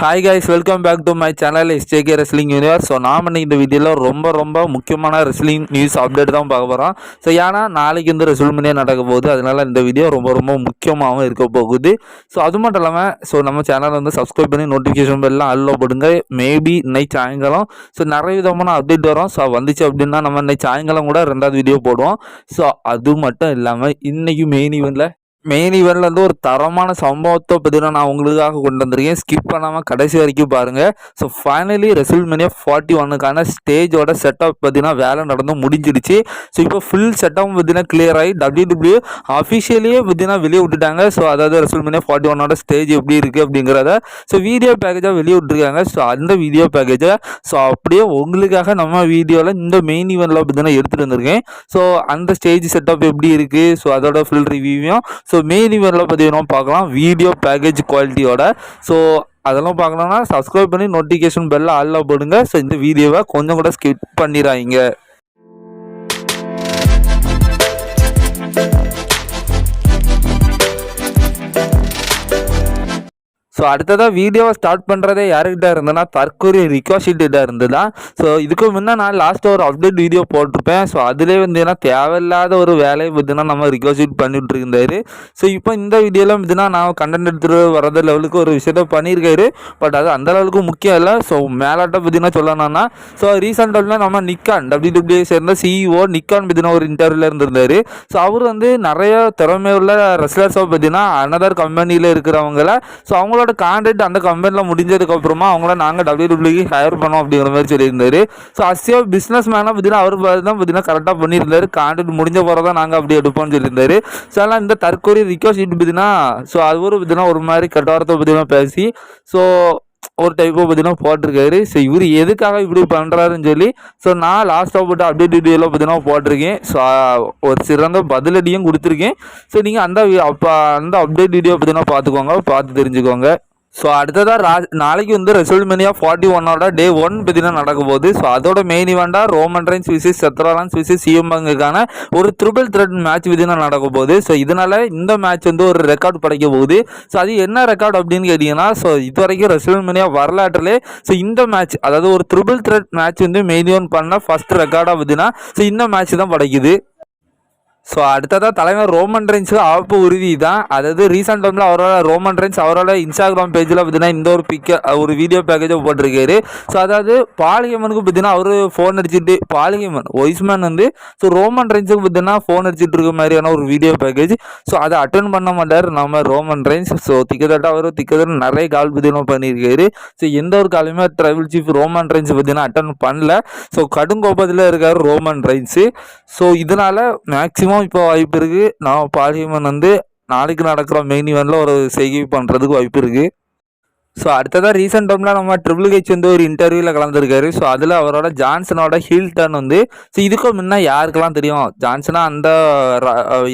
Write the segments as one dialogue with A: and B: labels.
A: Hi guys welcome back to my channel SJK wrestling universe so நாம் இன்னைக்கு இந்த வீடியோவில் ரொம்ப ரொம்ப முக்கியமான ரெஸ்லிங் நியூஸ் அப்டேட் தான் பார்க்க போகிறோம் ஸோ ஏன்னா நாளைக்கு வந்து ரெசுல்மனியாக நடக்க போகுது. அதனால இந்த வீடியோ ரொம்ப ரொம்ப முக்கியமாகவும் இருக்க போகுது. ஸோ அது மட்டும் இல்லாமல் ஸோ நம்ம சேனலை வந்து சப்ஸ்கிரைப் பண்ணி நோட்டிஃபிகேஷன் பெல்லாம் அல்லோ போடுங்க. மேபி இன்னைக்கு சாயங்காலம். ஸோ நிறைய விதமான அப்டேட் வரும். ஸோ வந்துச்சு அப்படின்னா நம்ம இன்னைக்கு சாயங்காலம் கூட ரெண்டாவது வீடியோ போடுவோம். ஸோ அது மட்டும் இல்லாமல் இன்றைக்கும் மெயின் ஈவெண்ட்டில் மெயின் ஈவெண்ட்ல வந்து ஒரு தரமான சம்பவத்தை பார்த்தீங்கன்னா நான் உங்களுக்காக கொண்டு வந்திருக்கேன். ஸ்கிப் பண்ணாமல் கடைசி வரைக்கும் பாருங்கள் ஸோ ஃபைனலி ரெசில்மேனியா ஃபார்ட்டி ஒன்னுக்கான ஸ்டேஜோட செட்டப் பார்த்தீங்கன்னா வேலை நடந்து முடிஞ்சிடுச்சு. ஸோ இப்போ ஃபுல் செட்டப் பார்த்தீங்கன்னா கிளியர் ஆகி டபிள்யூ டபிள்யூ அஃபிஷியலியே பார்த்தீங்கன்னா வெளியே விட்டுட்டாங்க. ஸோ அதாவது ரெசில்மேனியா ஃபார்ட்டி ஒன்னோட ஸ்டேஜ் எப்படி இருக்குது அப்படிங்கிறத ஸோ வீடியோ பேக்கேஜாக வெளியே விட்டுருக்காங்க. ஸோ அந்த வீடியோ பேக்கேஜை ஸோ அப்படியே உங்களுக்காக நம்ம வீடியோவில் இந்த மெயின் ஈவெண்ட்டில் பார்த்தீங்கன்னா எடுத்துகிட்டு வந்திருக்கேன். ஸோ அந்த ஸ்டேஜ் செட்டப் எப்படி இருக்குது ஸோ அதோட ஃபுல் ரிவ்யூவையும் ஸோ மெயின் இவெண்ட்டில் பார்த்தீங்கன்னா பார்க்கலாம். வீடியோ பேக்கேஜ் குவாலிட்டியோட ஸோ அதெல்லாம் பார்க்கணுன்னா சப்ஸ்கிரைப் பண்ணி நோட்டிஃபிகேஷன் பெல்ல ஆளில் போடுங்க. ஸோ இந்த வீடியோவை கொஞ்சம் கூட ஸ்கிப் பண்ணிடுறாங்க ஸோ அடுத்ததாக வீடியோவை ஸ்டார்ட் பண்ணுறதே யாருக்கிட்ட இருந்ததுன்னா தற்கொலை ரிக்வாஷிட்ட இருந்ததா? ஸோ இதுக்கு முன்னே நான் லாஸ்ட்டாக ஒரு அப்டேட் வீடியோ போட்டிருப்பேன். ஸோ அதிலே வந்து ஏன்னா தேவையில்லாத ஒரு வேலையை பார்த்தீங்கன்னா நம்ம ரிக்வஸ்ட் பண்ணிட்டு இருந்தாரு. ஸோ இப்போ இந்த வீடியோவில் பார்த்தீங்கன்னா நான் கண்டென்ட் எடுத்துகிட்டு வரத லெவலுக்கு ஒரு விஷயத்த பண்ணியிருக்காரு. பட் அது அந்த முக்கியம் இல்லை. ஸோ மேலாட்ட பார்த்தீங்கன்னா சொல்லணும்னா ஸோ ரீசெண்டாக நம்ம நிக்கான் டபிள்யூ டபிள்யூ சேர்ந்த சிஇஓ நிக்கான் பார்த்தீங்கன்னா ஒரு இன்டர்வியூவில் இருந்திருந்தாரு. ஸோ அவர் வந்து நிறைய திறமை உள்ள ரெஸ்லர்ஸை பார்த்தீங்கன்னா அனதர் கம்பெனியில் இருக்கிறவங்கள ஸோ அவங்களோட கான்ட்ராக்ட் அந்த கம்பெனியில் முடிஞ்சதுக்கு அப்புறமா அவங்கள நாங்கள் டபிள்யூடபிள்யூக்கு ஹையர் பண்ணோம் அப்படிங்கிற மாதிரி சொல்லியிருந்தாரு. ஸோ அசியோ பிஸ்னஸ் மேனாக பார்த்தீங்கன்னா அவர் பார்த்து தான் பார்த்தீங்கன்னா கரெக்டாக பண்ணியிருந்தாரு. கான்ட்ராக்ட் முடிஞ்ச போகிற தான் நாங்கள் அப்படி எடுப்போம்னு சொல்லியிருந்தாரு. ஸோ அதெல்லாம் இந்த தற்கொலை ரிக்வஸ்ட் பார்த்தீங்கன்னா ஸோ அது ஒரு பார்த்தீங்கன்னா ஒரு மாதிரி கட்டாரத்தை பார்த்தீங்கன்னா பேசி ஸோ ஒரு டைப்பை பார்த்தீங்கன்னா போட்டிருக்காரு. ஸோ இவர் எதுக்காக இப்படி பண்ணுறாருன்னு சொல்லி ஸோ நான் லாஸ்ட்டாக போட்டு அப்டேட் வீடியோலாம் பார்த்தீங்கன்னா போட்டிருக்கேன். ஸோ ஒரு சிறந்த பதிலடியும் கொடுத்துருக்கேன். ஸோ நீங்கள் அந்த அப்போ அந்த அப்டேட் வீடியோ பார்த்தீங்கன்னா பார்த்துக்கோங்க பார்த்து தெரிஞ்சுக்கோங்க. ஸோ அடுத்ததாக ரா நாளைக்கு வந்து ரெசல்மெனியா ஃபார்ட்டி ஒன்னோட டே ஒன் பார்த்தீங்கன்னா நடக்க போகுது ஸோ அதோட main இவெண்டாக Roman Reigns versus Seth Rollins versus சிஎம்பங்குக்கான ஒரு ட்ரிபிள் த்ரெட் மேட்ச் பார்த்தீங்கன்னா நடக்க போகுது ஸோ இதனால் இந்த மேட்ச் வந்து ஒரு ரெக்கார்ட் படைக்க போகுது ஸோ அது என்ன ரெக்கார்ட் அப்படின்னு கேட்டிங்கன்னா ஸோ இது வரைக்கும் ரெசல்மெனியா வரலாற்றிலே ஸோ இந்த மேட்ச் அதாவது ஒரு ட்ரிபிள் த்ரெட் மேட்ச் வந்து மெயின் ஒன் பண்ண ஃபர்ஸ்ட் ரெக்கார்டாக பார்த்தீங்கன்னா ஸோ இந்த மேட்ச் தான் படைக்குது. ஸோ அடுத்ததாக தலைவர் ரோமன் ரென்ஸுக்கு ஆப்பு உறுதி தான் அதாவது ரீசெண்ட் டைமில் அவரோட ரோமன் ரென்ஸ் அவரோட இன்ஸ்டாகிராம் பேஜில் பார்த்தீங்கன்னா இந்த ஒரு பிக்க ஒரு வீடியோ பேக்கேஜை போட்டிருக்காரு. ஸோ அதாவது பாலிகமனுக்கு பார்த்தீங்கன்னா அவர் ஃபோன் அடிச்சுட்டு பாலிகமன் ஒய்ஸ்மேன் வந்து ஸோ ரோமன் ரென்ஸுக்கு பார்த்தீங்கன்னா ஃபோன் அடிச்சுட்டு இருக்க மாதிரியான ஒரு வீடியோ பேக்கேஜ் ஸோ அதை அட்டன் பண்ண மாட்டார் நம்ம ரோமன் ரென்ஸ் ஸோ திக்கத்தட்ட அவர் திக்கத்தட்ட நிறைய கால் பார்த்தீங்கன்னா பண்ணியிருக்காரு. ஸோ எந்த ஒரு காலையுமே ட்ரைபிள் சீஃப் ரோமன் ரென்ஸ் பார்த்தீங்கன்னா அட்டன் பண்ணல. ஸோ கடுங்கோபத்தில் இருக்கார் ரோமன் ரென்ஸு ஸோ இதனால் மேக்ஸிமம் இப்போ வாய்ப்பு இருக்குது நான் பார்லிமெண்ட் வந்து நாளைக்கு நடக்கிற மெயின் ஈவெண்ட்டில் ஒரு செய்கை பண்ணுறதுக்கு வாய்ப்பு இருக்குது ஸோ அடுத்ததாக ரீசெண்ட் டைமில் நம்ம ட்ரிபிள் ஹெச் வந்து ஒரு இன்டர்வியூவில் கலந்துருக்காரு. ஸோ அதில் அவரோட ஜான்சனோட ஹீல் டர்ன் வந்து ஸோ இதுக்கும் முன்ன யாருக்கெல்லாம் தெரியும்? ஜான்சனா அந்த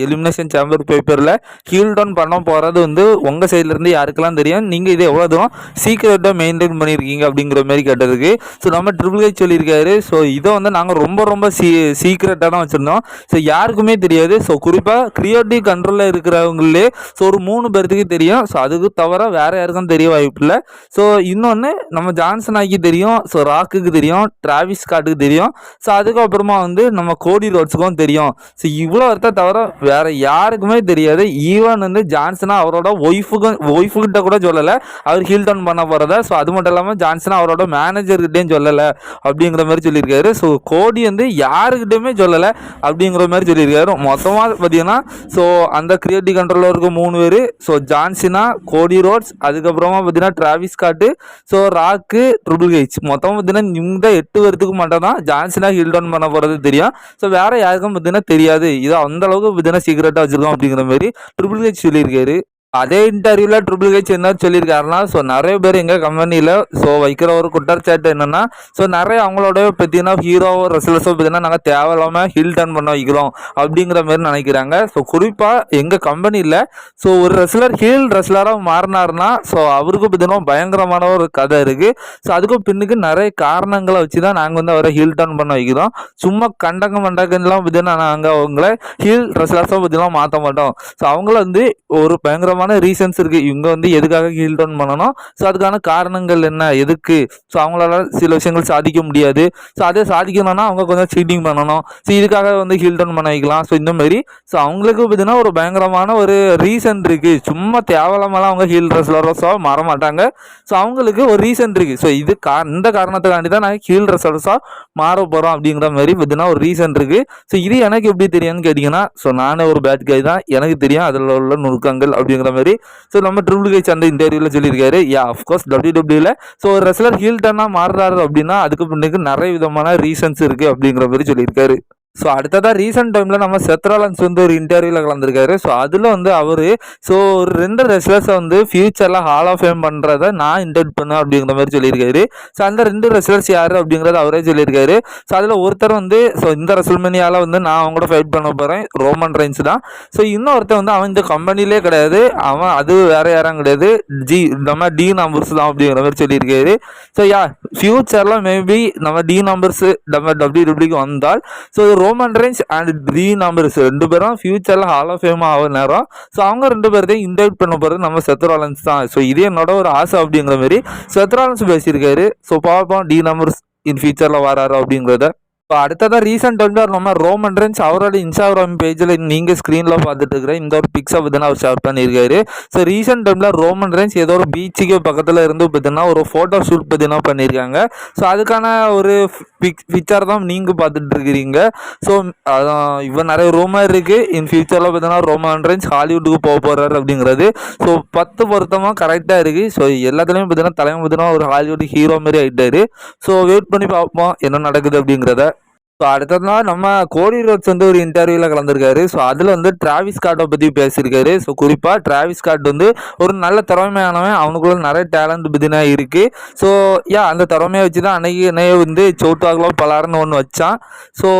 A: எலிமினேஷன் சேம்பர் பேப்பரில் ஹீல் டர்ன் பண்ண போகிறது வந்து உங்கள் சைட்லேருந்து யாருக்கெல்லாம் தெரியும்? நீங்கள் இது எவ்வளோ தூரம் சீக்கிரட்டாக மெயின்டைன் பண்ணியிருக்கீங்க அப்படிங்கிற மாதிரி கேட்டதுக்கு ஸோ நம்ம ட்ரிபிள் ஹெச் சொல்லியிருக்காரு. ஸோ இதை வந்து நாங்கள் ரொம்ப ரொம்ப சீ சீக்கிரட்டாக தான் வச்சுருந்தோம். ஸோ யாருக்குமே தெரியாது. ஸோ குறிப்பாக கிரியேட்டிவ் கண்ட்ரோலில் இருக்கிறவங்களே ஸோ ஒரு மூணு பேர்த்துக்கு தெரியும். ஸோ அதுக்கு தவிர வேறு யாருக்கும் தெரிய வாய்ப்பு இல்லை. ஸோ இன்னொன்று நம்ம ஜான்சன் ஆக்கி தெரியும் ஸோ ராக்குக்கு தெரியும் டிராவிஸ் ஸ்காட்டுக்கு தெரியும். ஸோ அதுக்கப்புறமா வந்து நம்ம கோடி ரோட்ஸுக்கும் தெரியும். ஸோ இவ்வளோ ஒருத்த தவிர வேறு யாருக்குமே தெரியாது. ஈவன் வந்து ஜான்சனா அவரோட ஒய்ஃபுக்கும் ஒய்ஃபுக்கிட்ட கூட சொல்லலை. அவர் ஹீல் டவுன் பண்ண போகிறத ஸோ அது மட்டும் இல்லாமல் ஜான்சனா அவரோட மேனேஜர்கிட்டையும் சொல்லலை. அப்படிங்கிற மாதிரி சொல்லியிருக்காரு. ஸோ கோடி வந்து யாருக்கிட்டையுமே சொல்லலை அப்படிங்கிற மாதிரி சொல்லியிருக்காரு. மொத்தமாக பார்த்தீங்கன்னா ஸோ அந்த கிரியேட்டிவ் கண்ட்ரோலில் இருக்க மூணு பேர். ஸோ ஜான்சினா கோடி ரோட்ஸ் அதுக்கப்புறமா பார்த்தீங்கன்னா டிராவிஸ் காட்டு ஸோ ராக்கு ட்ரிபிள் ஹெச் மொத்தம் பார்த்தீங்கன்னா இந்த எட்டு பேர்த்துக்கு மட்டும் தான் ஜான்சினா ஹில் டவுன் பண்ண போகிறது தெரியும். ஸோ வேறு யாருக்கும் பார்த்தீங்கன்னா தெரியாது. இது அந்த அளவுக்கு பார்த்தீங்கன்னா சீக்கிரட்டாக வச்சுருக்கோம் அப்படிங்கிற மாதிரி ட்ரிபிள் ஹெச் சொல்லியிருக்காரு. அதே இன்டர்வியூவில் ட்ரிபிள் ஹெச் என்ன சொல்லியிருக்காருன்னா ஸோ நிறைய பேர் எங்கள் கம்பெனியில் ஸோ வைக்கிற ஒரு குற்றச்சாட்டு என்னென்னா ஸோ நிறைய அவங்களோட பார்த்தீங்கன்னா ஹீரோவோ ரெஸ்லர்ஸோ பார்த்தீங்கன்னா நாங்கள் தேவையில்லாமல் ஹில் டர்ன் பண்ண வைக்கிறோம் அப்படிங்கிற மாதிரி நினைக்கிறாங்க. ஸோ குறிப்பாக எங்கள் கம்பெனியில் ஸோ ஒரு ரெஸ்லர் ஹீல் ரெஸ்லராக மாறினார்னா ஸோ அவருக்கு பார்த்தீங்கன்னா பயங்கரமான ஒரு கதை இருக்குது ஸோ அதுக்கும் பின்னுக்கு நிறைய காரணங்களை வச்சு தான் நாங்கள் வந்து அவரை ஹீல் டர்ன் பண்ண வைக்கிறோம். சும்மா கண்டங்க மண்டங்கலாம் பார்த்தீங்கன்னா நாங்கள் அவங்கள ஹீல் ரெஸ்லர்ஸாக பார்த்தீங்கன்னா மாற்ற மாட்டோம். ஸோ அவங்கள வந்து ஒரு பயங்கரமான அதுக்கான ரீசன்ஸ் இருக்குது இவங்க வந்து எதுக்காக ஹீல் டவுன் பண்ணணும்? ஸோ அதுக்கான காரணங்கள் என்ன? எதுக்கு? ஸோ அவங்களால சில விஷயங்கள் சாதிக்க முடியாது. ஸோ அதே சாதிக்கணும்னா அவங்க கொஞ்சம் சீட்டிங் பண்ணணும். ஸோ இதுக்காக வந்து ஹீல் டவுன் பண்ண வைக்கலாம் ஸோ இந்த மாதிரி. ஸோ அவங்களுக்கு பார்த்தீங்கன்னா ஒரு பயங்கரமான ஒரு ரீசன் இருக்குது சும்மா தேவையில்லாமலாம் அவங்க ஹீல் ரெஸ்லர்ஸாக மாற மாட்டாங்க ஸோ அவங்களுக்கு ஒரு ரீசன் இருக்குது ஸோ இது கா இந்த காரணத்துக்காண்டி தான் நாங்கள் ஹீல் ரெஸ்லர்ஸாக மாற போகிறோம் அப்படிங்கிற மாதிரி பார்த்தீங்கன்னா ஒரு ரீசன் இருக்குது ஸோ இது எனக்கு எப்படி தெரியும்னு கேட்டிங்கன்னா ஸோ நானே ஒரு பேட் கை தான். எனக்கு தெரியும் அதில் உள்ள நுணுக்கங்கள் அப்படிங்கிற மாதிரி. ஸோ நம்ம ட்ரிபிள் கை அந்த இன்டர்வியூவில் சொல்லியிருக்காரு. யா அஃப்கோர்ஸ் டபிள்யூ டபிள்யூவில் ஸோ ஒரு ரெஸ்லர் ஹீல் டர்னாக மாறுறாரு அப்படின்னா அதுக்கு பின்னுக்கு நிறைய விதமான ரீசன்ஸ் இருக்குது அப்படிங்கிற மாதிரி சொல்லியிருக்காரு. ஸோ அடுத்ததாக ரீசெண்ட் டைமில் நம்ம செத்ராலன்ஸ் வந்து ஒரு இன்டர்வியூவில் கலந்துருக்காரு. ஸோ அதில் வந்து அவர் ஸோ ஒரு ரெண்டு ரெஸ்லர்ஸை வந்து ஃபியூச்சரில் ஹால் ஆஃப் ஃபேம் பண்ணுறத நான் இன்டர்ட் பண்ணேன் அப்படிங்கிற மாதிரி சொல்லியிருக்காரு. ஸோ அந்த ரெண்டு ரெஸ்லர்ஸ் யார் அப்படிங்கிறத அவரே சொல்லியிருக்காரு. ஸோ அதில் ஒருத்தர் வந்து ஸோ இந்த ரெசல்மெனியால் வந்து நான் அவங்க கூட ஃபைட் பண்ண போகிறேன் ரோமன் ரைன்ஸ் தான். ஸோ இன்னொருத்தர் வந்து அவன் இந்த கம்பெனிலே கிடையாது. அவன் அது வேற யாரும் கிடையாது. ஜி நம்ம டி நம்பர்ஸ் தான் அப்படிங்கிற மாதிரி சொல்லியிருக்காரு. ஸோ யா ஃபியூச்சரில் மேபி நம்ம டி நம்பர்ஸ் நம்ம டபிள்யூ டபிள்யூக்கு வந்தால் so Roman Reigns and D numbers ரெண்டு பேரும் ஃபியூச்சரில் ஹால் ஆஃப் ஃபேம் ஆக நேரம். ஸோ அவங்க ரெண்டு பேர்த்தையும் இன்வைட் பண்ண போகிறது நம்ம செத்ராலன்ஸ் தான். ஸோ இதே என்னோட ஒரு ஆசை அப்படிங்கிற மாதிரி செத்ராலன்ஸ் பேசியிருக்காரு. ஸோ பார்ப்போம் டி நம்பர்ஸ் இன் ஃபியூச்சரில் வராரு அப்படிங்கிறத. இப்போ அடுத்ததாக ரீசெண்ட் டைமில் நம்ம ரோமன் ரென்ஸ் அவரோட இன்ஸ்டாகிராம் பேஜில் நீங்கள் ஸ்க்ரீனில் பார்த்துட்டு இருக்கிற இந்த ஒரு பிக்ஸை பார்த்தீங்கன்னா அவர் ஷேர் பண்ணியிருக்காரு. ஸோ ரீசெண்ட் டைமில் ரோமன் ரென்ஸ் ஏதோ ஒரு பீச்சுக்கு பக்கத்தில் இருந்து பார்த்தீங்கன்னா ஒரு ஃபோட்டோ ஷூட் பார்த்தீங்கன்னா பண்ணியிருக்காங்க. ஸோ அதுக்கான ஒரு பிக் பிக்சர் தான் நீங்கள் பார்த்துட்டு இருக்கிறீங்க ஸோ அதான் இவன் நிறைய ரூமர் இருக்குது இன் ஃபியூச்சரில் பார்த்தீங்கன்னா ரோமன் ரென்ஸ் ஹாலிவுட்டுக்கு போக போகிறாரு அப்படிங்கிறது. ஸோ பத்து பொருத்தமாக கரெக்டாக இருக்குது ஸோ எல்லாத்துலேயும் பார்த்தீங்கன்னா தலைமை பார்த்தீங்கன்னா ஒரு ஹாலிவுட் ஹீரோ மாதிரி ஆகிட்டாரு ஸோ வெயிட் பண்ணி பார்ப்போம் என்ன நடக்குது அப்படிங்கிறத. ஸோ அடுத்தது நம்ம கோடி ரோட்ஸ் வந்து ஒரு இன்டர்வியூவில் கலந்துருக்காரு. ஸோ அதில் வந்து டிராவிஸ் கார்ட்டை பற்றி பேசியிருக்காரு. ஸோ குறிப்பாக டிராவிஸ் கார்ட் வந்து ஒரு நல்ல திறமையானவன். அவனுக்குள்ள நிறைய டேலண்ட் பற்றினா இருக்குது ஸோ யா அந்த திறமையை வச்சு தான் அன்னைக்கு என்னைய வந்து சோட்டாகலோ பலாருன்னு ஒன்று வச்சான். ஸோ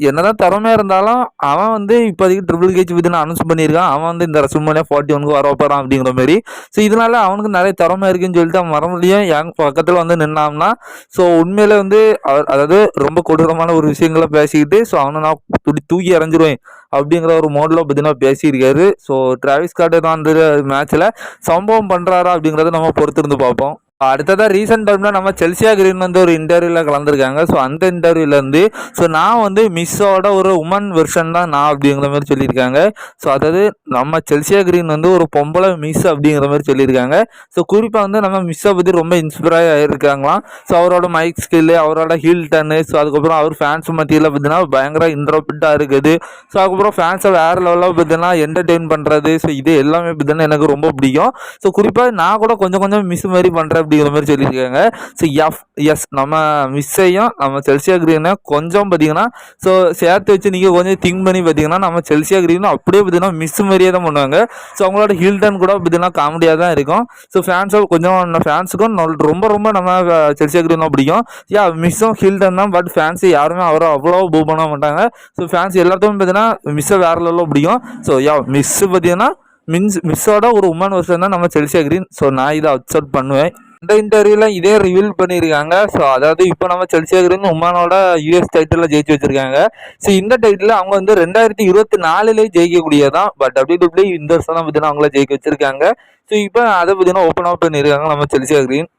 A: என்னதான் திறமையாக இருந்தாலும் அவன் வந்து இப்போதைக்கு ட்ரிபிள் கேஜ் விதினு அனௌன்ஸ் பண்ணியிருக்கான். அவன் வந்து இந்த ரசல்மனியா ஃபார்ட்டி ஒனுக்கு வர போகிறான் அப்படிங்கிற மாதிரி. ஸோ இதனால அவனுக்கு நிறைய திறமை இருக்குன்னு சொல்லிட்டு அவன் மறுபடியும் என் பக்கத்தில் வந்து நின்னாம்னா ஸோ உண்மையில வந்து அதாவது ரொம்ப கொடூரமான ஒரு விஷயங்களை பேசிக்கிட்டு ஸோ அவனை நான் துடி தூக்கி இறஞ்சிருவேன் அப்படிங்கிற ஒரு மோடில் பார்த்தீங்கன்னா பேசியிருக்காரு. ஸோ டிராவிஸ் கார்டு தான் அந்த மேட்ச்சில் சம்பவம் பண்ணுறாரா அப்படிங்கிறத நம்ம பொறுத்திருந்து பார்ப்போம். அடுத்ததாக ரீசெண்ட் டைமில் நம்ம செல்சியா கிரீன் வந்து ஒரு இன்டர்வியூவில் கலந்துருக்காங்க. ஸோ அந்த இன்டர்வியூலேருந்து ஸோ நான் வந்து மிஸ்ஸோட ஒரு உமன் வெர்ஷன் தான் நான் அப்படிங்கிற மாதிரி சொல்லியிருக்காங்க. ஸோ அதாவது நம்ம செல்சியா கிரீன் வந்து ஒரு பொம்பளை மிஸ் அப்படிங்கிற மாதிரி சொல்லியிருக்காங்க. ஸோ குறிப்பாக வந்து நம்ம மிஸ்ஸை பற்றி ரொம்ப இன்ஸ்பயர் ஆகிருக்காங்களாம் ஸோ அவரோட மைக் ஸ்கில்லு அவரோட ஹீல் டன்னு ஸோ அதுக்கப்புறம் அவர் ஃபேன்ஸ் மத்தியில் பார்த்தீங்கன்னா பயங்கர இன்ட்ரோபிட்டாக இருக்குது. ஸோ அதுக்கப்புறம் ஃபேன்ஸை வேறு லெவலில் பார்த்தீங்கன்னா என்டர்டெயின் பண்ணுறது ஸோ இது எல்லாமே பார்த்தீங்கன்னா எனக்கு ரொம்ப பிடிக்கும். ஸோ குறிப்பாக நான் கூட கொஞ்சம் கொஞ்சம் மிஸ் மாதிரி பண்ணுறேன் அப்படிங்கிற மாதிரி சொல்லியிருக்காங்க. ஸோ எஃப் எஸ் நம்ம மிஸ்ஸையும் நம்ம செல்சியா கிரீனை கொஞ்சம் பார்த்தீங்கன்னா ஸோ சேர்த்து வச்சு நீங்கள் கொஞ்சம் திங்க் பண்ணி பார்த்தீங்கன்னா நம்ம செல்சியா கிரீனும் அப்படியே பார்த்தீங்கன்னா மிஸ் மாதிரியே தான் பண்ணுவாங்க. ஸோ அவங்களோட ஹில்டன் கூட பார்த்தீங்கன்னா காமெடியாக தான் இருக்கும். ஸோ ஃபேன்ஸும் கொஞ்சம் ஃபேன்ஸுக்கும் ரொம்ப ரொம்ப நம்ம செல்சியா கிரீனும் பிடிக்கும். யா மிஸ்ஸும் ஹில்டன் தான் பட் ஃபேன்ஸ் யாருமே அவரை அவ்வளோ பூ பண்ண மாட்டாங்க. ஸோ ஃபேன்ஸ் எல்லாத்துக்கும் பார்த்தீங்கன்னா மிஸ்ஸை வேற லெவலில் பிடிக்கும். ஸோ யா மிஸ் பார்த்தீங்கன்னா மின்ஸ் மிஸ்ஸோட ஒரு உமன் வருஷம் தான் நம்ம செல்சியா கிரீன் ஸோ நான் இதை அப்சர்ட் பண்ணுவேன். இந்த இன்டர்வியூவில் இதே ரிவீல் பண்ணியிருக்காங்க ஸோ அதாவது இப்போ நம்ம செல்சியா உமானோட யூஎஸ் டைட்டிலில் ஜெயிச்சு வச்சிருக்காங்க. ஸோ இந்த டைட்டில் அவங்க வந்து ரெண்டாயிரத்தி இருபத்தி நாலுலேயே ஜெயிக்கக்கூடியதான் பட் டபிள்யூ டபிள்யூ இந்த வருஷம் தான் பார்த்தீங்கன்னா அவங்கள ஜெயிக்க வச்சிருக்காங்க. ஸோ இப்போ அதை பார்த்தீங்கன்னா ஓப்பன் அப் பண்ணியிருக்காங்க நம்ம செல்சியா கிரீன்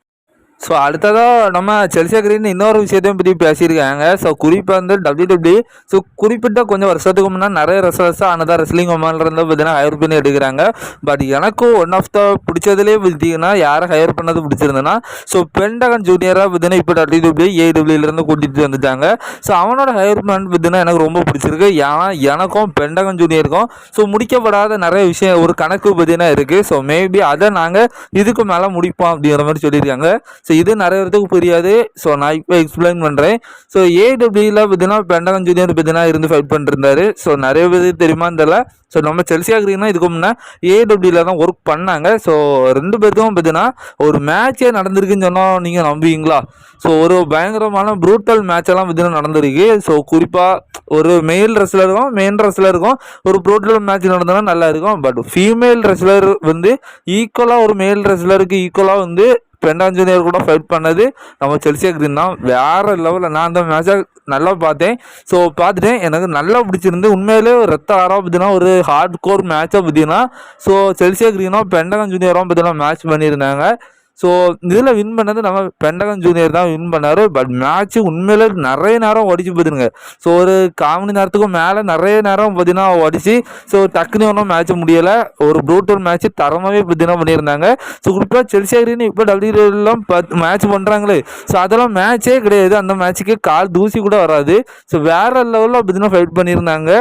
A: ஸோ அடுத்ததாக நம்ம செல்சியா கிரீன் இன்னொரு விஷயத்தையும் பற்றி பேசியிருக்காங்க. ஸோ குறிப்பாக வந்து டபிள்யூ டபிள்யூ ஸோ குறிப்பிட்ட கொஞ்சம் வருஷத்துக்கு முன்னாடி நிறைய ரெசலர்ஸாக அனதா ரெஸ்லிங் ஒமானில் பார்த்தீங்கன்னா ஹையர் பண்ணி எடுக்கிறாங்க. பட் எனக்கும் ஒன் ஆஃப் த பிடிச்சதுலேயே பார்த்தீங்கன்னா யாரை ஹையர் பண்ணது பிடிச்சிருந்தேன்னா ஸோ பெண்டகன் ஜூனியராக பார்த்தீங்கன்னா இப்போ டபிள்யூ டபிள்யூ ஏடபிள்யூலேருந்து கூட்டிகிட்டு வந்துட்டாங்க. ஸோ அவனோட ஹையர் பண்ண பார்த்தீங்கன்னா எனக்கு ரொம்ப பிடிச்சிருக்கு. ஏன்னா எனக்கும் பெண்டகன் ஜூனியருக்கும் ஸோ முடிக்கப்படாத நிறைய விஷயம் ஒரு கணக்கு பார்த்தீங்கன்னா இருக்குது ஸோ மேபி அதை நாங்கள் இதுக்கு மேலே முடிப்போம் அப்படிங்கிற மாதிரி சொல்லியிருக்காங்க. ஸோ இது நிறைய பேருக்கு புரியாது. ஸோ நான் இப்போ எக்ஸ்பிளைன் பண்ணுறேன் ஸோ ஏடபிள்யூவில் பார்த்தீங்கன்னா பெண்டகன் ஜூனியர் பார்த்தீங்கன்னா இருந்து ஃபைட் பண்ணிருந்தாரு. ஸோ நிறைய பேருக்கு தெரியுமான்னு தெரியல ஸோ நம்ம செல்சியா கிரீனா இதுக்கு முன்னே ஏடபிள்யூவில் தான் ஒர்க் பண்ணாங்க. ஸோ ரெண்டு பேருக்கும் பார்த்தீங்கன்னா ஒரு மேட்சே நடந்திருக்குன்னு சொன்னால் நீங்கள் நம்புவீங்களா? ஸோ ஒரு பயங்கரமான ப்ரூட்டல் மேட்செல்லாம் பார்த்தீங்கன்னா நடந்திருக்கு. ஸோ குறிப்பாக ஒரு மெயில் ரெஸ்லருக்கும் மெயின் ரெஸ்லருக்கும் ஒரு ப்ரூட்டல் மேட்ச் நடந்ததுன்னா நல்லா இருக்கும். பட் ஃபீமேல் ரெஸ்லர் வந்து ஈக்குவலாக ஒரு மேல் ரெஸ்லருக்கு ஈக்குவலாக வந்து பெண்டான் ஜூனியர் கூட ஃபைட் பண்ணது நம்ம செல்சியா கிரீன் தான் வேறு லெவலில் நான் அந்த மேட்சை நல்லா பார்த்தேன். ஸோ பார்த்துட்டேன். எனக்கு நல்லா பிடிச்சிருந்து உண்மையிலே ஒரு ரத்த ஆரோ பார்த்தீங்கன்னா ஒரு ஹார்ட் கோர் மேட்சாக பார்த்தீங்கன்னா ஸோ செல்சியா கிரீனும் பெண்டகன் ஜூனியரும் பார்த்தீங்கன்னா மேட்ச் பண்ணியிருந்தாங்க. ஸோ இதில் வின் பண்ணது நம்ம பெண்டகன் ஜூனியர் தான் வின் பண்ணார். பட் மேட்ச்சு உண்மையில் நிறைய நேரம் ஒடிச்சு போதுங்க ஸோ ஒரு கால் மணி நேரத்துக்கும் மேலே நிறைய நேரம் பார்த்தீங்கன்னா ஒடிச்சு ஸோ டக்குன்னு ஒன்றும் மேட்ச் முடியலை. ஒரு ப்ரூட்டல் மேட்ச்சு தரமாகவே பார்த்தீங்கன்னா பண்ணியிருந்தாங்க. ஸோ குறிப்பாக செல்சி அக்ரின்னு இப்போ டபிள்யூலாம் பத்து மேட்ச் பண்ணுறாங்களே ஸோ அதெல்லாம் மேட்ச்சே கிடையாது. அந்த மேட்ச்சுக்கு கால் தூசி கூட வராது. ஸோ வேறு லெவலில் பார்த்தீங்கன்னா ஃபைட் பண்ணியிருந்தாங்க.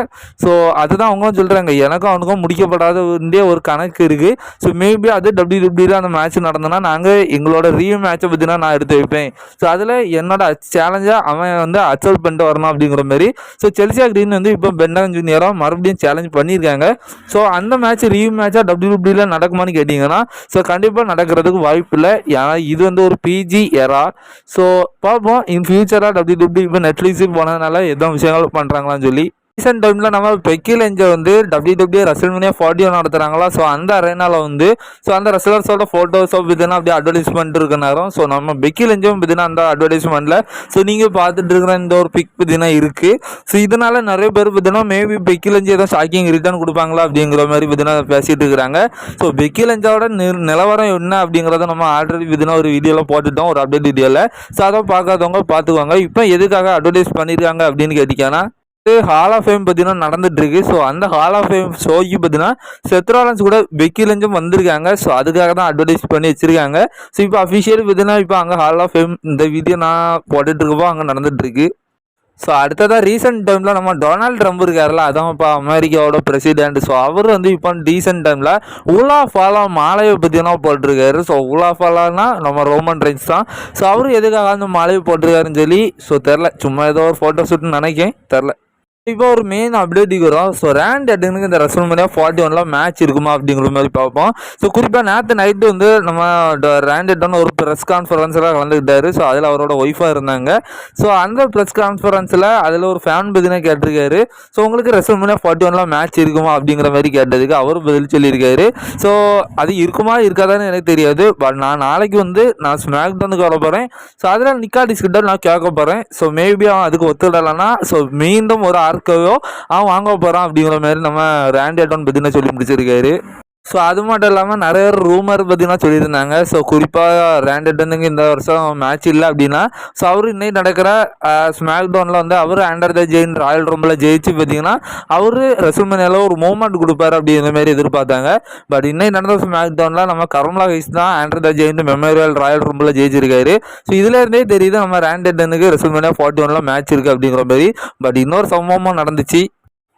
A: ஸோ அதுதான் அவங்களும் சொல்கிறாங்க எனக்கும் அவனுக்கும் முடிக்கப்படாத ஒரு கணக்கு இருக்குது ஸோ மேபி அது டபிள்யூ அந்த மேட்ச் நடந்தனா நாங்கள் எங்களோட ரீவ் மேட்சை பற்றினா நான் எடுத்து வைப்பேன். ஸோ அதில் என்னோட சேலஞ்சாக அவன் வந்து அச்சல் பண்ணிட்டு வரணும் அப்படிங்கிற மாதிரி. ஸோ செல்சியா கிரீன் வந்து இப்போ பெண்டகன் ஜூனியராக மறுபடியும் சேலஞ்ச் பண்ணியிருக்காங்க. ஸோ அந்த மேட்ச் ரீவ் மேட்சாக டபிள்யூ நடக்குமான்னு கேட்டிங்கன்னா ஸோ கண்டிப்பாக நடக்கிறதுக்கு வாய்ப்பு இல்லை. ஏன்னா இது வந்து ஒரு பிஜி எரா ஸோ பார்ப்போம். இன் ஃபியூச்சராக டபிள்யூ டபிள்யூ இப்போ நெட்ஃப்ளிக்ஸுக்கு போனதுனால எதுவும் விஷயங்கள் பண்ணுறாங்களான்னு சொல்லி. ரீசெண்ட் டைமில் நம்ம பெக்கில் வந்து W W WrestleMania forty one நடத்துகிறாங்களா so அந்த அரேனாவில் வந்து ஸோ அந்த ரசலர்ஸோட ஃபோட்டோஸ் இதுனா அப்படியே அட்வர்டைஸ்மெண்ட் இருக்க நேரம் ஸோ நம்ம பெக்கில் எஞ்சும் இதுனா அந்த அட்வர்டைஸ்மெண்ட்டில் ஸோ நீங்கள் பார்த்துட்டு இருக்கிற இந்த ஒரு பிக் இதுனா இருக்குது ஸோ இதனால் நிறைய பேர் பார்த்தீங்கன்னா மேபி பெக்கில் எஞ்சி ஏதோ ஷாக்கிங் ரிட்டர்ன் கொடுப்பாங்களா அப்படிங்கிற மாதிரி பார்த்தீங்கன்னா பேசிகிட்டு இருக்கிறாங்க. ஸோ பெக்கில் எஞ்சாவோட நிலவரம் என்ன அப்படிங்கிறத நம்ம ஆல்ரெடி பார்த்தீங்கன்னா ஒரு வீடியோவில் போட்டுட்டோம் ஒரு அப்டேட் வீடியோவில் ஸோ அதை பார்க்காதவங்க பார்த்துக்குவாங்க இப்போ எதுக்காக அட்வர்டைஸ் பண்ணியிருக்காங்க அப்படின்னு கேட்டிங்கன்னா ஹால் ஆஃப் ஃபேம் பார்த்தீங்கன்னா நடந்துட்டு இருக்கு ஸோ அந்த ஹால் ஆஃப் ஃபேம் ஷோக்கு பார்த்தீங்கன்னா செத்ராலன்ஸ் கூட பெக்கிலஞ்சும் வந்திருக்காங்க. ஸோ அதுக்காக தான் அட்வர்டைஸ் பண்ணி வச்சிருக்காங்க. ஸோ இப்போ அஃபிஷியல் பார்த்தீங்கன்னா இப்போ அங்கே ஹால் ஆஃப் ஃபேம் இந்த வீடியோ நான் போட்டுட்ருக்கப்போ அங்கே நடந்துட்டுருக்கு. ஸோ அடுத்ததாக ரீசெண்ட் டைமில் நம்ம டொனால்ட் ட்ரம்ப் இருக்காருல்ல அதான் இப்போ அமெரிக்காவோட பிரசிடென்ட் ஸோ அவர் வந்து இப்போ ரீசெண்ட் டைமில் உலா ஃபாலா மாலையை பற்றினா போட்டிருக்காரு. ஸோ உலா ஃபாலானா நம்ம ரோமன் ரைன்ஸ் தான். ஸோ அவர் எதுக்காக அந்த மாலையை போட்டிருக்காருன்னு சொல்லி ஸோ தெரில சும்மா ஏதோ ஒரு ஃபோட்டோ ஷூட்னு நினைக்கேன் தெரில இப்போ ஒரு மெயின் அப்டேட் வரும் ஸோ ரேண்ட் எட்டுனுக்கு இந்த ரெசல் மணியாக ஃபார்ட்டி ஒன்ல மேட்ச் இருக்குமா அப்படிங்கிற மாதிரி பார்ப்போம். ஸோ குறிப்பாக நேற்று நைட்டு வந்து நம்ம ரேண்ட் எட்டன் ஒரு ப்ரெஸ் கான்ஃபரன்ஸில் கலந்துக்கிட்டாரு. ஸோ அதில் அவரோட ஒய்ஃபாக இருந்தாங்க. ஸோ அந்த ப்ரெஸ் கான்ஃபரன்ஸில் அதில் ஒரு ஃபேன் பதினா கேட்டிருக்காரு. ஸோ உங்களுக்கு ரெசல் மணியாக ஃபார்ட்டி ஒன்ல மேட்ச் இருக்குமா அப்படிங்கிற மாதிரி கேட்டதுக்கு அவர் பதில் சொல்லியிருக்காரு. ஸோ அது இருக்குமா இருக்காதான்னு எனக்கு தெரியாது. பட் நான் நாளைக்கு வந்து நான் ஸ்மாக் டவுனுக்கு வர போகிறேன் ஸோ அதில் நிக்கா டிஸ்கிட்ட நான் கேட்க போகிறேன் ஸோ மேபி அவன் அதுக்கு ஒத்துடலைன்னா ஸோ மீண்டும் ஒரு ஆர்க்கவோ அவன் வாங்க போகிறான் அப்படிங்கிற மாதிரி நம்ம ரேண்டேட்டோன்னு பார்த்தீங்கன்னா சொல்லி முடிச்சிருக்காரு. ஸோ அது மட்டும் இல்லாமல் நிறைய ரூமர் பார்த்தீங்கன்னா சொல்லியிருந்தாங்க. ஸோ குறிப்பாக ரேண்டர்டனுக்கு இந்த வருஷம் மேட்ச் இல்லை அப்படின்னா ஸோ அவர் இன்னைக்கு நடக்கிற ஸ்மாக் டவுனில் வந்து அவர் ஆண்டர் த ஜெயின் ராயல் ரூமில் ஜெயிச்சு பார்த்தீங்கன்னா அவர் ரெசல்மேனியாவில் ஒரு மூமெண்ட் கொடுப்பாரு அப்படிங்கிற மாதிரி எதிர்பார்த்தாங்க. பட் இன்னைக்கு நடந்த ஸ்மாக் டவுனில் நம்ம கர்மலா வைஸ் தான் ஆண்டர் த ஜெயின் மெமோரியல் ராயல் ரூமில் ஜெயிச்சிருக்காரு. ஸோ இதுலேருந்தே தெரியுது நம்ம ரேண்டர்டனுக்கு ரெசல்மேனியா ஃபார்ட்டி ஒனில் மேட்ச் இருக்குது அப்படிங்கிற மாதிரி. பட் இன்னொரு சம்பவமும் நடந்துச்சு.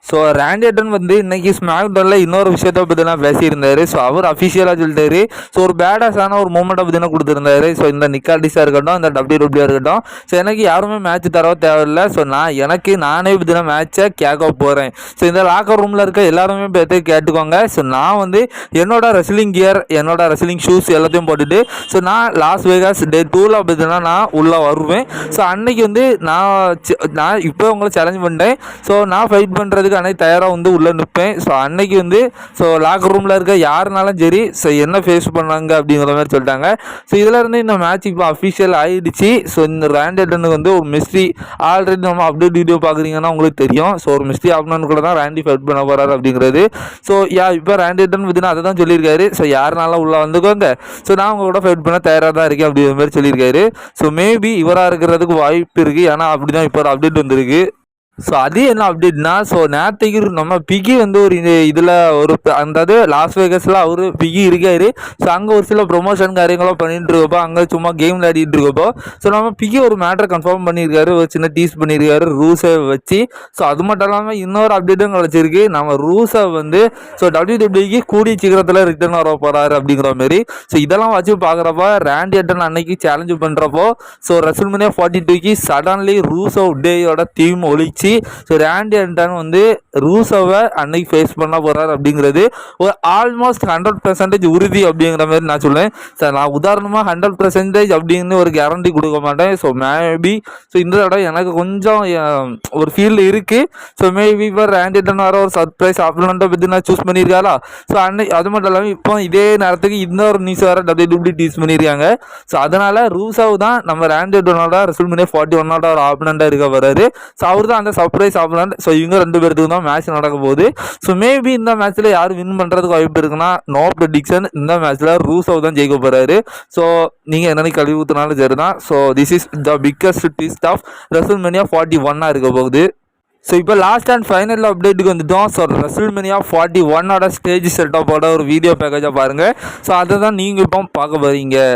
A: ஸோ ரேண்டேட்டன் வந்து இன்னைக்கு ஸ்மாக் டவுனில் இன்னொரு விஷயத்த பற்றிலாம் பேசியிருந்தாரு. ஸோ அவர் அஃபிஷியலாக சொல்லிட்டாரு. ஸோ ஒரு பேடாஸான ஒரு மூமெண்ட்டை பற்றினா கொடுத்துருந்தாரு. ஸோ இந்த நிக்காடிஸாக இருக்கட்டும் இந்த டபிள்யூ டபிள்யூ இருக்கட்டும். ஸோ எனக்கு யாருமே மேட்ச் தரவ தேவையில்லை. ஸோ நான் எனக்கு நானே பற்றின மேட்ச்சை கேட்க போகிறேன் ஸோ இந்த லாக்கர் ரூமில் இருக்க எல்லாருமே பார்த்து கேட்டுக்கோங்க. ஸோ நான் வந்து என்னோட ரெஸ்லிங் கியர் என்னோட ரெஸ்லிங் ஷூஸ் எல்லாத்தையும் போட்டுட்டு ஸோ நான் லாஸ் வேகாஸ் டே டூவில் பார்த்தீங்கன்னா நான் உள்ளே வருவேன். ஸோ அன்னைக்கு வந்து நான் நான் இப்போ உங்களை சேலஞ்ச் பண்ணிட்டேன். ஸோ நான் ஃபைட் பண்ணுறதுக்கு அன்னைக்கு தயாராக வந்து உள்ளே நிற்பேன் ஸோ அன்னைக்கு வந்து ஸோ லாக்கர் ரூமில் இருக்க யாருனாலும் சரி ஸோ என்ன ஃபேஸ் பண்ணாங்க அப்படிங்கிற மாதிரி சொல்லிட்டாங்க. ஸோ இதில் இருந்து இந்த மேட்ச் இப்போ அஃபிஷியல் ஆகிடுச்சு ஸோ இந்த ரேண்டேட்டனுக்கு வந்து ஒரு மிஸ்ட்ரி ஆல்ரெடி நம்ம அப்டேட் வீடியோ பார்க்குறீங்கன்னா உங்களுக்கு தெரியும். ஸோ ஒரு மிஸ்ட்ரி ஆப்னு கூட தான் ரேண்டி ஃபைட் பண்ண போகிறாரு அப்படிங்கிறது. ஸோ யா இப்போ ரேண்டேட்டன் பற்றினா அதை தான் சொல்லியிருக்காரு. ஸோ யாருனாலும் உள்ளே வந்துக்கோங்க. ஸோ நான் உங்க கூட ஃபைட் பண்ண தயாராக தான் இருக்கேன் அப்படிங்கிற மாதிரி சொல்லியிருக்காரு. ஸோ மேபி இவராக இருக்கிறதுக்கு வாய்ப்பு இருக்குது ஏன்னா அப்படி தான் இப்போ ஒரு அப்டேட் வந்திருக்கு. ஸோ அது என்ன அப்டேட்னா ஸோ நேற்றுக்கு நம்ம பிகி வந்து ஒரு இது இதில் ஒரு அந்த அதாவது லாஸ் வேகஸில் அவர் பிகி இருக்கார். ஸோ அங்கே ஒரு சில ப்ரொமோஷன் காரியங்களாம் பண்ணிட்டு இருக்கப்போ அங்கே சும்மா கேம் விளையாடிட்டு இருக்கப்போ ஸோ நம்ம பிகி ஒரு மேட்டர் கன்ஃபார்ம் பண்ணியிருக்காரு ஒரு சின்ன டீஸ் பண்ணியிருக்காரு ரூஸை வச்சு. ஸோ அது மட்டும் இல்லாமல் இன்னொரு அப்டேட்டும் கிடச்சிருக்கு. நம்ம ரூஸை வந்து ஸோ டபிள்யூ டபிள்யூக்கு கூடிய சீக்கிரத்தில் ரிட்டர்ன் வர போகிறாரு அப்படிங்கிற மாதிரி. ஸோ இதெல்லாம் வச்சு பார்க்குறப்ப ரேண்டி அட்டன் அன்னைக்கு சேலஞ்சு பண்ணுறப்போ ஸோ ரெசல்மனியா ஃபார்ட்டி டூக்கு சடன்லி ரூஸ் ஆஃப் டேயோட தீம் ஒழிச்சு இருந்துச்சு ஸோ ரேண்டி அண்டான் வந்து ரூசோவை அன்னைக்கு ஃபேஸ் பண்ண போகிறார் அப்படிங்கிறது ஒரு ஆல்மோஸ்ட் ஹண்ட்ரட் பர்சன்டேஜ் உறுதி அப்படிங்கிற மாதிரி நான் சொல்லுவேன் சார் நான் உதாரணமாக ஹண்ட்ரட் பர்சன்டேஜ் அப்படின்னு ஒரு கேரண்டி கொடுக்க மாட்டேன். ஸோ மேபி ஸோ இந்த தடவை எனக்கு கொஞ்சம் ஒரு ஃபீல் இருக்குது ஸோ மேபி இப்போ ரேண்டி அண்டன் வர ஒரு சர்ப்ரைஸ் அப்படின்ற பற்றி நான் சூஸ் பண்ணியிருக்காரா ஸோ அன்னைக்கு அது மட்டும் இல்லாமல் இப்போ இதே நேரத்துக்கு இன்னொரு நியூஸ் வேறு டபிள்யூ டபிள்யூ டீஸ் பண்ணியிருக்காங்க. ஸோ அதனால் ரூசாவ் தான் நம்ம ரேண்டி அண்டனோட ரெசல் பண்ணி ஃபார்ட்டி ஒன்னோட ஒரு ஆப்னண்டாக இருக்க வர்றாரு ஸோ அவர் தான் அந்த சர்ப்ரைஸ் ஆப்பனண்ட் ஸோ இவங்க ரெண்டு பேர்த்துக்கு தான் மேட்ச் நடக்க போகுது. ஸோ மேபி இந்த மேட்ச்சில் யார் வின் பண்ணுறதுக்கு வாய்ப்பு இருக்குன்னா நோ ப்ரெடிக்ஷன் இந்த மேட்ச்சில் ரூசாவ் தான் ஜெயிக்க போகிறாரு ஸோ நீங்கள் என்னென்ன கழிவு ஊற்றினாலும் சரி தான் so this is the biggest tease of WrestleMania forty ஒன்னாக இருக்க போகுது. ஸோ இப்போ லாஸ்ட் அண்ட் ஃபைனல் அப்டேட்டுக்கு வந்துட்டோம். ஸோ ரெசல்மெனியா ஃபார்ட்டி ஒன்னோட ஸ்டேஜ் செட்டப்போட ஒரு வீடியோ பேக்கேஜாக பாருங்கள் ஸோ அதை தான் நீங்கள் இப்போ பார்க்க போகிறீங்க